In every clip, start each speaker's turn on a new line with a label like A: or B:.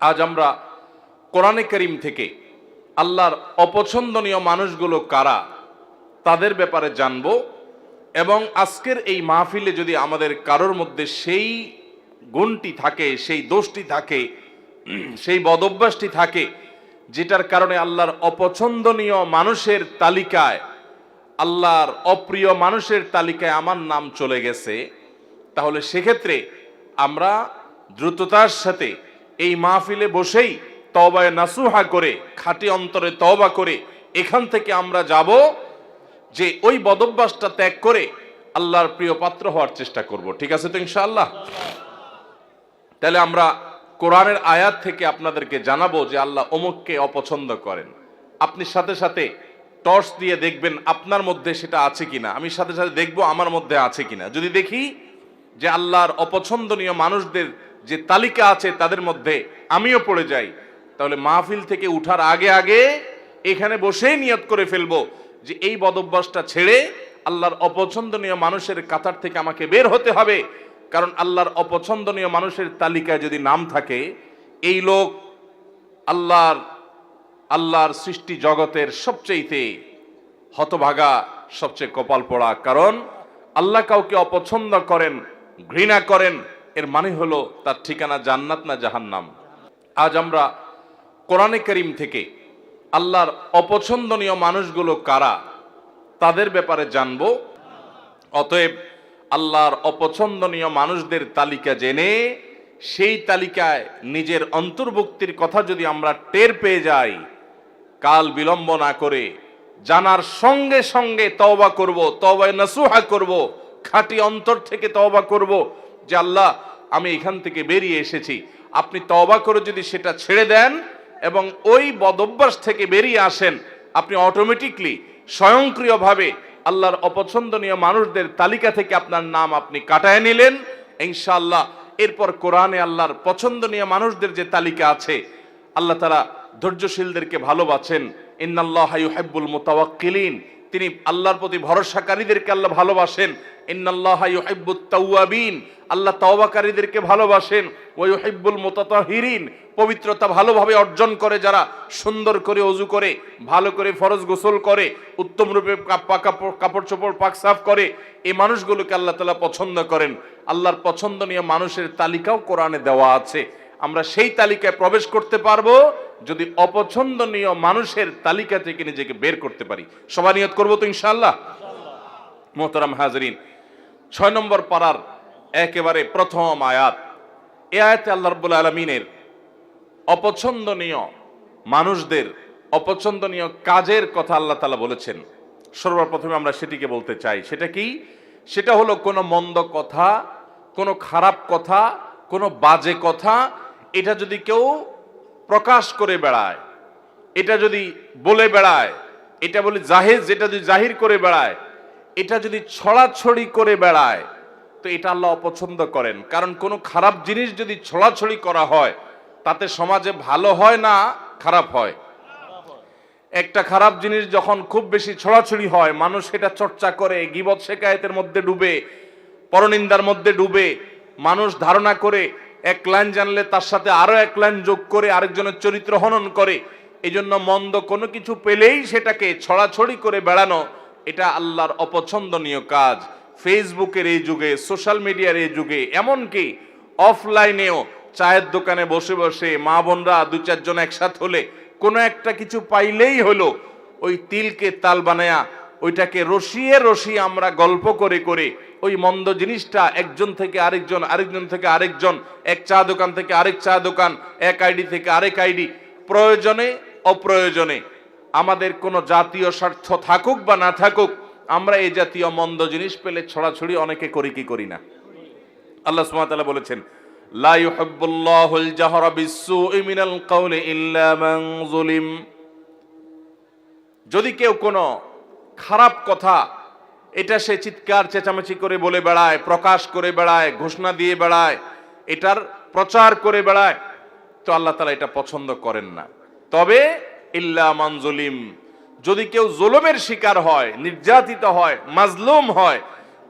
A: আজ আমরা কোরআনে করিম থেকে আল্লাহর অপছন্দনীয় মানুষগুলো কারা তাদের ব্যাপারে জানব এবং আজকের এই মাহফিলে যদি আমাদের কারোর মধ্যে সেই গুণটি থাকে, সেই দোষটি থাকে, সেই বদভ্যাসটি থাকে, যেটার কারণে আল্লাহর অপছন্দনীয় মানুষের তালিকায়, আল্লাহর অপ্রিয় মানুষের তালিকায় আমার নাম চলে গেছে, তাহলে সেক্ষেত্রে আমরা দ্রুততার সাথে এই মাহফিলে বসেই তবায় নাসুহা করে, খাঁটি অন্তরে তবা করে এখান থেকে আমরা যাব যে ওই বদভ্যাসটা ত্যাগ করে আল্লাহর প্রিয় পাত্র হওয়ার চেষ্টা করব। ঠিক আছে তো ইনশাআল্লাহ? তাহলে আমরা কোরআনের আয়াত থেকে আপনাদেরকে জানাব যে আল্লাহ অমুককে অপছন্দ করেন। আপনি সাথে সাথে টর্চ দিয়ে দেখবেন আপনার মধ্যে সেটা আছে কিনা। আমি সাথে সাথে দেখব আমার মধ্যে আছে কিনা। যদি দেখি যে আল্লাহর অপছন্দনীয় মানুষদের যে তালিকা আছে তাদের মধ্যে আমিও পড়ে যাই। তাহলে মাহফিল থেকে উঠার আগে আগে এখানে বসেই নিয়ত করে ফেলব যে এই বদভ্যাসটা ছেড়ে আল্লাহর অপছন্দনীয় মানুষের কাতার থেকে আমাকে বের হতে হবে। কারণ আল্লাহর অপছন্দনীয় মানুষের তালিকায় যদি নাম থাকে, এই লোক আল্লাহর আল্লাহর সৃষ্টি জগতের সবচেয়েতে হতভাগা, সবচেয়ে কপাল পড়া। কারণ আল্লাহ কাউকে অপছন্দ করেন, ঘৃণা করেন এর মানে হলো তার ঠিকানা জান্নাত না জাহান্নাম। আজ আমরা কোরআনে করিম থেকে আল্লাহর অপছন্দনীয় মানুষগুলো কারা, তাদের ব্যাপারে জানব। অতএব আল্লাহর অপছন্দনীয় মানুষদের তালিকা জেনে, সেই তালিকায় নিজের অন্তর্ভুক্তির কথা যদি আমরা টের পেয়ে যাই, কাল বিলম্ব না করে জানার সঙ্গে সঙ্গে তওবা করব, তওবায় নাসুহা করব, খাঁটি অন্তর থেকে তওবা করব যে আল্লাহ, আমি এখান থেকে বেরিয়ে এসেছি। আপনি তওবা করে যদি সেটা ছেড়ে দেন এবং ওই বদভ্যাস থেকে বেরিয়ে আসেন, আপনি অটোমেটিকলি স্বয়ংক্রিয়ভাবে আল্লাহর অপছন্দনীয় মানুষদের তালিকা থেকে আপনার নাম আপনি কাটায় নিলেন। ইনশাআল্লাহ, এরপর কোরআনে আল্লাহর পছন্দনীয় মানুষদের যে তালিকা আছে, আল্লাহ তারা ধৈর্যশীলদেরকে ভালোবাসেন। ইন্নাল্লাহ ইউহিব্বুল মুতাওয়াক্কিলিন তিনি আল্লাহর প্রতি ভরসাকারীদেরকে আল্লাহ ভালোবাসেন। ইন্নাল্লাহ ইউহিব্বুত তাওয়াবিন। আল্লাহ তওবাকারীদেরকে ভালোবাসেন। ওয়া ইউহিব্বুল মুতাতাহিরিন। পবিত্রতা ভালোভাবে অর্জন করে যারা, সুন্দর করে অজু করে, ভালো করে ফরজ গোসল করে, উত্তম রূপে কাপ- কাপড় চোপড় পাক সাফ করে, এই মানুষগুলোকে আল্লাহ তাআলা পছন্দ করেন। আল্লাহর পছন্দনীয় মানুষের তালিকাও কোরআনে দেওয়া আছে। আমরা সেই তালিকায় প্রবেশ করতে পারব। যদি অপছন্দনীয় মানুষের তালিকা থেকে নিজেকে বের করতে পারি সবাই নিয়ত করব তো ইনশাআল্লাহ? মোহতারাম হাজরিন, ছয় নম্বর পাড়ার একেবারে প্রথম আয়াত। এ আয়াতে আল্লাহ রব্বুল আলমিনের অপছন্দনীয় মানুষদের অপছন্দনীয় কাজের কথা আল্লাহ তালা বলেছেন। সর্বপ্রথমে আমরা সেটিকে বলতে চাই, সেটা কি? সেটা হলো কোনো মন্দ কথা, কোনো খারাপ কথা, কোনো বাজে কথা, এটা যদি কেউ প্রকাশ করে বেড়ায়। এটা যদি বলে বেড়ায়, এটা বলে জাহেজ, যেটা যদি জাহির করে বেড়ায়, এটা যদি ছড়াছড়ি করে বেড়ায়, তো এটা আল্লাহ অপছন্দ করেন। কারণ কোনো খারাপ জিনিস যদি ছড়াছড়ি করা হয়, তাতে সমাজে ভালো হয় না খারাপ হয়? একটা খারাপ জিনিস যখন খুব বেশি ছড়াছড়ি হয়, মানুষ সেটা চর্চা করে, গিবত শেখায়তের মধ্যে ডুবে, পরনিন্দার মধ্যে ডুবে, মানুষ ধারণা করে এক লাইন জানলে তার সাথে আরও এক লাইন যোগ করে আরেকজনের চরিত্র হনন করে। এই জন্য মন্দ কোনো কিছু পেলেই সেটাকে ছড়াছড়ি করে বেড়ানো, এটা আল্লাহর অপছন্দনীয় কাজ। ফেসবুকের এই যুগে, সোশ্যাল মিডিয়ার এই যুগে, এমনকি অফলাইনেও চায়ের দোকানে বসে বসে মা বোনরা দু চারজন একসাথ হলে কোনো একটা কিছু পাইলেই হলো ওই তিলকে তাল বানায়া, ওইটাকে রসিয়ে রসিয়ে আমরা গল্প করে করে ওই মন্দ জিনিসটা একজন থেকে আরেকজন আরেকজন থেকে আরেকজন, এক চা দোকান থেকে আরেক চা দোকান, এক আইডি থেকে আরেক আইডি, প্রয়োজনে, অপ্রয়োজনে। আমাদের কোনো জাতীয় স্বার্থ থাকুক বা না থাকুক, আমরা এই জাতীয় মন্দ জিনিস পেলে ছড়াছড়ি অনেকে করি কি করি না। আল্লাহ ওয়া বলেছেন যদি কেউ কোনো খারাপ কথা এটা সে চিৎকার চেঁচামেচি করে বলে বেড়ায়, প্রকাশ করে বেড়ায়, ঘোষণা দিয়ে বেড়ায়, এটার প্রচার করে বেড়ায়। তো আল্লাহ তালা এটা পছন্দ করেন না। তবে ইল্লা মানজুলিম যদি কেউ জুলুমের শিকার হয়, নির্যাতিত হয়, মাজলুম হয়,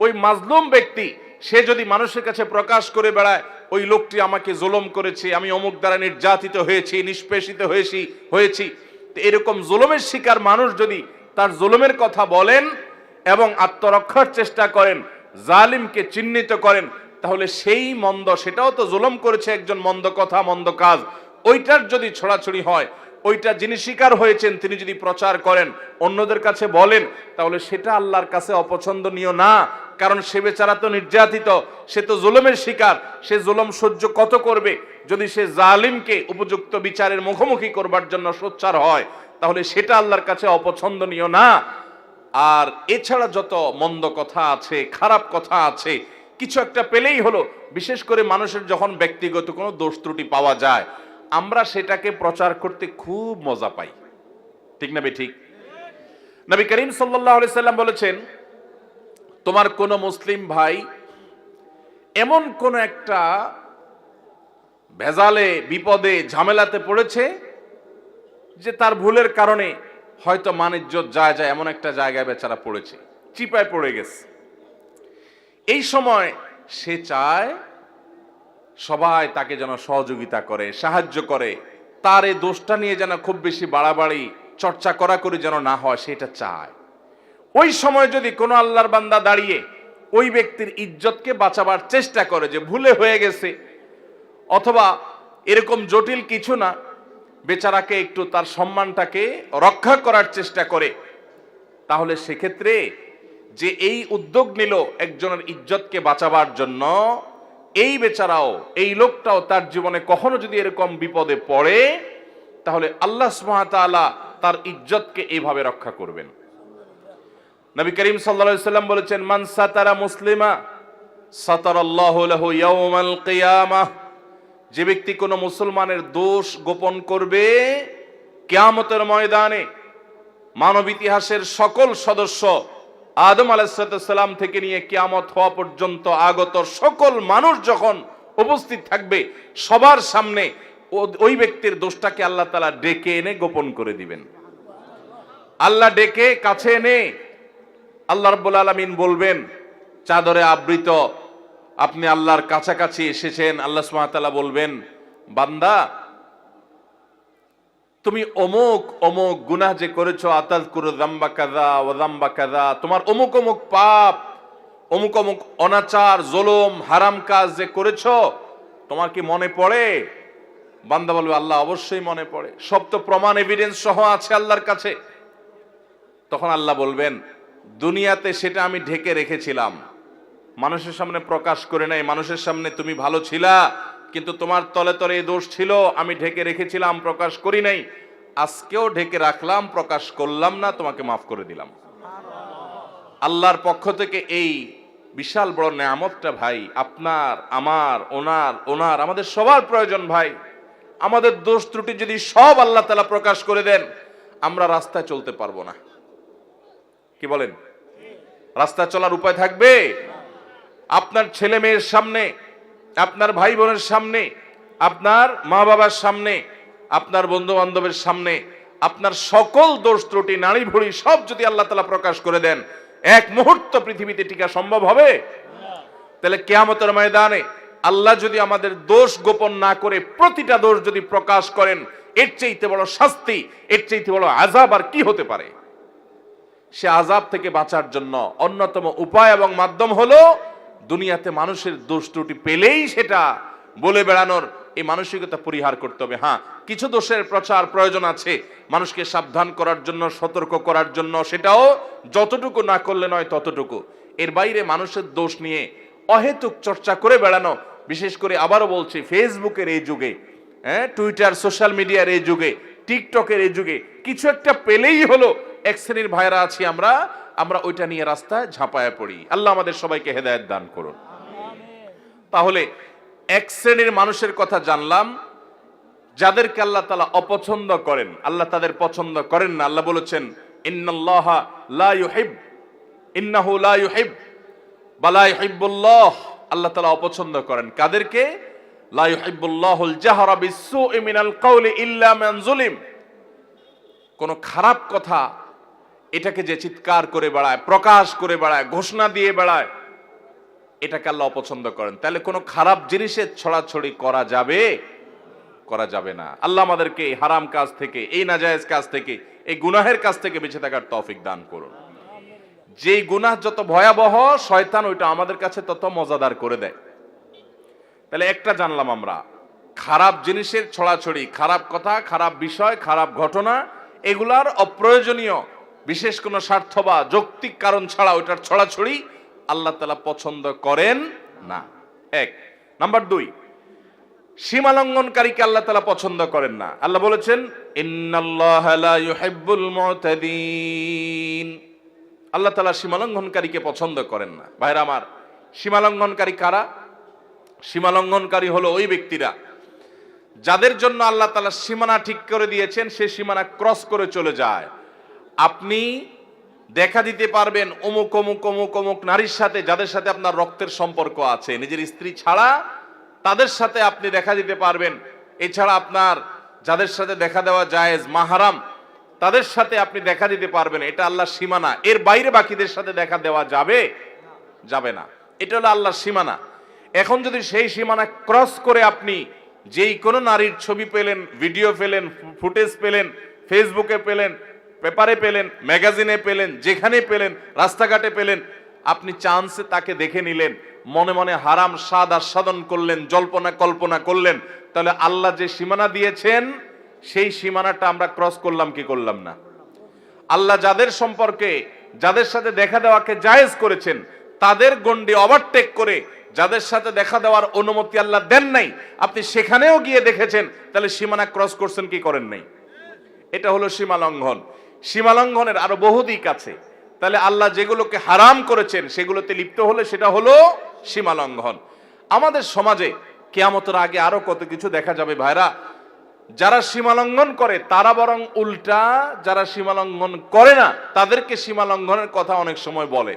A: ওই মাজলুম ব্যক্তি, সে যদি মানুষের কাছে প্রকাশ করে বেড়ায়, ওই লোকটি আমাকে জুলুম করেছে, আমি অমুক দ্বারা নির্যাতিত হয়েছি, নিষ্পেষিত হয়েছি হয়েছি। এরকম জুলুমের শিকার মানুষ যদি তার জুলুমের কথা বলেন এবং আত্মরক্ষার চেষ্টা করেন, জালিমকে চিহ্নিত করেন, তাহলে সেই মন্দ, সেটাও তো জুলম করেছে একজন মন্দ কথা, মন্দ কাজ। ওইটার যদি ছড়াছড়ি হয়, ওইটা যিনি শিকার হয়েছেন, তিনি যদি প্রচার করেন, অন্যদের কাছে বলেন, তাহলে সেটা আল্লাহর কাছে অপছন্দনীয় না। কারণ সে বেচারা তো নির্যাতিত, সে তো জুলমের শিকার, সে জুলম সহ্য কত করবে? যদি সে জালিমকে উপযুক্ত বিচারের মুখোমুখি করবার জন্য সোচ্চার হয়, তাহলে সেটা আল্লাহর কাছে অপছন্দনীয় না। আর এছাড়া যত মন্দ কথা আছে, খারাপ কথা আছে, কিছু একটা পেলেই হলো। বিশেষ করে মানুষের যখন ব্যক্তিগত কোনো দোষ ত্রুটি পাওয়া যায়, আমরা সেটাকে প্রচার করতে খুব মজা পাই। ঠিক না ঠিক? নবী করিম সাল্লাহ সাল্লাম বলেছেন, তোমার কোন মুসলিম ভাই এমন কোন একটা ভেজালে, বিপদে, ঝামেলাতে পড়েছে যে তার ভুলের কারণে হয়তো মানিজ্যত যায় যায় এমন একটা জায়গায় বেচারা পড়েছে, চিপায় পড়ে গেছে। এই সময় সে চায় সবাই তাকে যেন সহযোগিতা করে, সাহায্য করে। তার এই দোষটা নিয়ে যেন খুব বেশি বাড়াবাড়ি, চর্চা করা করে যেন না হয়, সেটা চায়। ওই সময় যদি কোনো আল্লাহর বান্দা দাঁড়িয়ে ওই ব্যক্তির ইজ্জতকে বাঁচাবার চেষ্টা করে যে ভুলে হয়ে গেছে, অথবা এরকম জটিল কিছু না বেচারাকে একটু তার সম্মানটাকে রক্ষা করার চেষ্টা করে। তাহলে সেক্ষেত্রে যে এই উদ্যোগ নিল একজনের ইজ্জতকে বাঁচাবার জন্য, এই বেচারাও, এই লোকটাও তার জীবনে কখনো যদি এরকম বিপদে পড়ে, তাহলে আল্লাহ সুবহানাহু তার ইজ্জতকে এইভাবে রক্ষা করবেন। নবী করিম সাল্লাম বলেছেন, মান সাতারা মুসলিমা, সাতারাল্লাহু লাহু ইয়াউমাল কিয়ামাহ যে ব্যক্তি কোনো মুসলমানের দোষ গোপন করবে, কেয়ামতের ময়দানে মানব ইতিহাসের সকল সদস্য আদম আলাইসালাম থেকে নিয়ে কেয়ামত হওয়া পর্যন্ত আগত সকল মানুষ যখন উপস্থিত থাকবে, সবার সামনে ওই ব্যক্তির দোষটাকে আল্লাহ তালা ডেকে এনে গোপন করে দিবেন। আল্লাহ ডেকে কাছে এনে আল্লাহ রব্বুল আলমিন বলবেন, চাদরে আবৃত আপনি আল্লাহর কাছাকাছি এসেছেন, আল্লাহ সুমাতাল্লাহ বলবেন, বান্দা, তুমি অমুক অমুক গুনাহ যে করেছ আতাল করো দাম্বা কাদা ও দাম্বা কাদা তোমার অমুক অমুক পাপ, অমুক অমুক অনাচার, জোলম, হারাম কাজ যে করেছ, তোমার কি মনে পড়ে? বান্দা বলবে, আল্লাহ অবশ্যই মনে পড়ে। সব তো প্রমাণ এভিডেন্স সহ আছে আল্লাহর কাছে। তখন আল্লাহ বলবেন, দুনিয়াতে সেটা আমি ঢেকে রেখেছিলাম। মানুষের সামনে প্রকাশ করে নাই, মানুষের সামনে তুমি ভালো ছিলা, কিন্তু তোমার তলে তলে এই দোষ ছিল, আমি ঢেকে রেখেছিলাম, প্রকাশ করি নাই। আজকেও ঢেকে রাখলাম, প্রকাশ করলাম না, তোমাকে মাফ করে দিলাম। আল্লাহর পক্ষ থেকে এই বিশাল বড় নেয়ামতটা ভাই, আপনার, আমার, ওনার ওনার, আমাদের সবার প্রয়োজন ভাই। আমাদের দোষ ত্রুটি যদি সব আল্লাহ তালা প্রকাশ করে দেন, আমরা রাস্তায় চলতে পারব না। কি বলেন? রাস্তা চলার উপায় থাকবে? আপনার ছেলে মেয়ের সামনে, আপনার ভাই বোনের সামনে, আপনার মা বাবার সামনে, আপনার বন্ধু বান্ধবের সামনে, আপনার সকল দোষ ত্রুটি নারী ভুড়ি সব যদি আল্লাহ তালা প্রকাশ করে দেন, এক মুহূর্ত পৃথিবীতে টিকা সম্ভব হবে? তাহলে কেয়ামতের ময়দানে আল্লাহ যদি আমাদের দোষ গোপন না করে প্রতিটা দোষ যদি প্রকাশ করেন, এর চাইতে বড় শাস্তি, এর চাইতে বড় আজাব আর কি হতে পারে? সে আজাব থেকে বাঁচার জন্য অন্যতম উপায় এবং মাধ্যম হলো দুনিয়াতে মানুষের দোষ ত্রুটি পেলেই সেটা বলে বেড়ানোর এই মানসিকতা পরিহার করতে হবে। হ্যাঁ কিছু দোষের প্রচার প্রয়োজন আছে। মানুষকে সাবধান করার জন্য, সতর্ক করার জন্য, সেটাও যতটুকু না করলে নয় ততটুকু। এর বাইরে মানুষের দোষ নিয়ে অহেতুক চর্চা করে বেড়ানো, বিশেষ করে আবারও বলছি, ফেসবুকের এই যুগে হ্যাঁ টুইটার, সোশ্যাল মিডিয়ার এই যুগে, টিকটকের এই যুগে, কিছু একটা পেলেই হলো, এক শ্রেণির ভাইরা আছি আমরা আমরা ওইটা নিয়ে রাস্তায় ঝাঁপায় পড়ি। আল্লাহ আমাদের সবাইকে হেদায়েত দান করুন। তাহলে এক শ্রেণির মানুষের কথা জানলাম, যাদেরকে আল্লাহ তালা অপছন্দ করেন, আল্লাহ তাদের পছন্দ করেন না। আল্লাহ বলেছেন, ইন্নাল্লাহ লা ইউহিব, ইন্নাহু লা ইউহিব, বালা ইউহিব্বুল্লাহ আল্লাহ তালা অপছন্দ করেন। কাদেরকে? লা ইউহিব্বুল্লাহুল জাহরা বিসসুই মিনাল কাউলি ইল্লা মান যুলিম কোন খারাপ কথা এটাকে যে চিৎকার করে বেড়ায়, প্রকাশ করে বেড়ায়, ঘোষণা দিয়ে বেড়ায়, এটাকে আল্লাহ অপছন্দ করেন। তাহলে কোনো খারাপ জিনিসের ছড়াছড়ি করা যাবে? করা যাবে না। আল্লাহ আমাদেরকে এই হারাম কাজ থেকে, এই নাজায়েজ কাজ থেকে, এই গুনাহের কাজ থেকে বেঁচে থাকার তৌফিক দান করুন। যেই গুনাহ যত ভয়াবহ, শয়তান ওইটা আমাদের কাছে তত মজাদার করে দেয়। তাহলে একটা জানলাম আমরা, খারাপ জিনিসের ছড়াছড়ি, খারাপ কথা, খারাপ বিষয়, খারাপ ঘটনা, এগুলার অপ্রয়োজনীয় বিশেষ কোনো স্বার্থ বা যৌক্তিক কারণ ছাড়া ওইটার ছড়াছড়ি আল্লাহ তালা পছন্দ করেন না। এক। নাম্বার দুই, সীমালঙ্ঘনকারীকে আল্লাহ তালা পছন্দ করেন না। আল্লাহ বলেছেন আল্লাহ তালা সীমালঙ্ঘনকারীকে পছন্দ করেন না। ভাইরা আমার, সীমালঙ্ঘনকারী কারা? সীমালঙ্ঘনকারী হলো ওই ব্যক্তিরা যাদের জন্য আল্লাহ তালা সীমানা ঠিক করে দিয়েছেন, সে সীমানা ক্রস করে চলে যায়। আপনি দেখা দিতে পারবেন অমুক অমুক অমুক অমুক নারীর সাথে যাদের সাথে আপনার রক্তের সম্পর্ক আছে। নিজের স্ত্রী ছাড়া তাদের সাথে আপনি দেখা দিতে পারবেন। এছাড়া আপনার যাদের সাথে দেখা দেওয়া জায়েজ, মাহারাম, তাদের সাথে আপনি দেখা দিতে পারবেন। এটা আল্লাহর সীমানা। এর বাইরে বাকিদের সাথে দেখা দেওয়া যাবে? যাবে না। এটা হলো আল্লাহর সীমানা। এখন যদি সেই সীমানা ক্রস করে আপনি যেই কোনো নারীর ছবি পেলেন, ভিডিও পেলেন, ফুটেজ পেলেন, ফেসবুকে পেলেন পেপারে পেলেন, ম্যাগাজিনে পেলেন, যেখানে পেলেন, রাস্তাঘাটে পেলেন, আপনি চান্সে তাকে দেখে নিলেন, মনে মনে হারাম স্বাদ আস্বাদন করলেন, জল্পনা কল্পনা করলেন, তাহলে আল্লাহ যে সীমানা দিয়েছেন, সেই সীমানাটা আমরা ক্রস করলাম কি করলাম না? আল্লাহ যাদের সম্পর্কে, যাদের সাথে দেখা দেওয়াকে জায়েজ করেছেন, তাদের গন্ডি ওভারটেক করে যাদের সাথে দেখা দেওয়ার অনুমতি আল্লাহ দেন নাই, আপনি সেখানেও গিয়ে দেখেছেন, তাহলে সীমানা ক্রস করছেন কি করেন নাই? এটা হলো সীমা লঙ্ঘন। সীমা লঙ্ঘনের আরও বহু দিক আছে। তাহলে আল্লাহ যেগুলোকে হারাম করেছেন, সেগুলোতে লিপ্ত হলে সেটা হলো সীমালঙ্ঘন। আমাদের সমাজে কেয়ামতের আগে আরও কত কিছু দেখা যাবে ভাইরা। যারা সীমালঙ্ঘন করে, তারা বরং উল্টা, যারা সীমালঙ্ঘন করে না, তাদেরকে সীমালঙ্ঘনের কথা অনেক সময় বলে।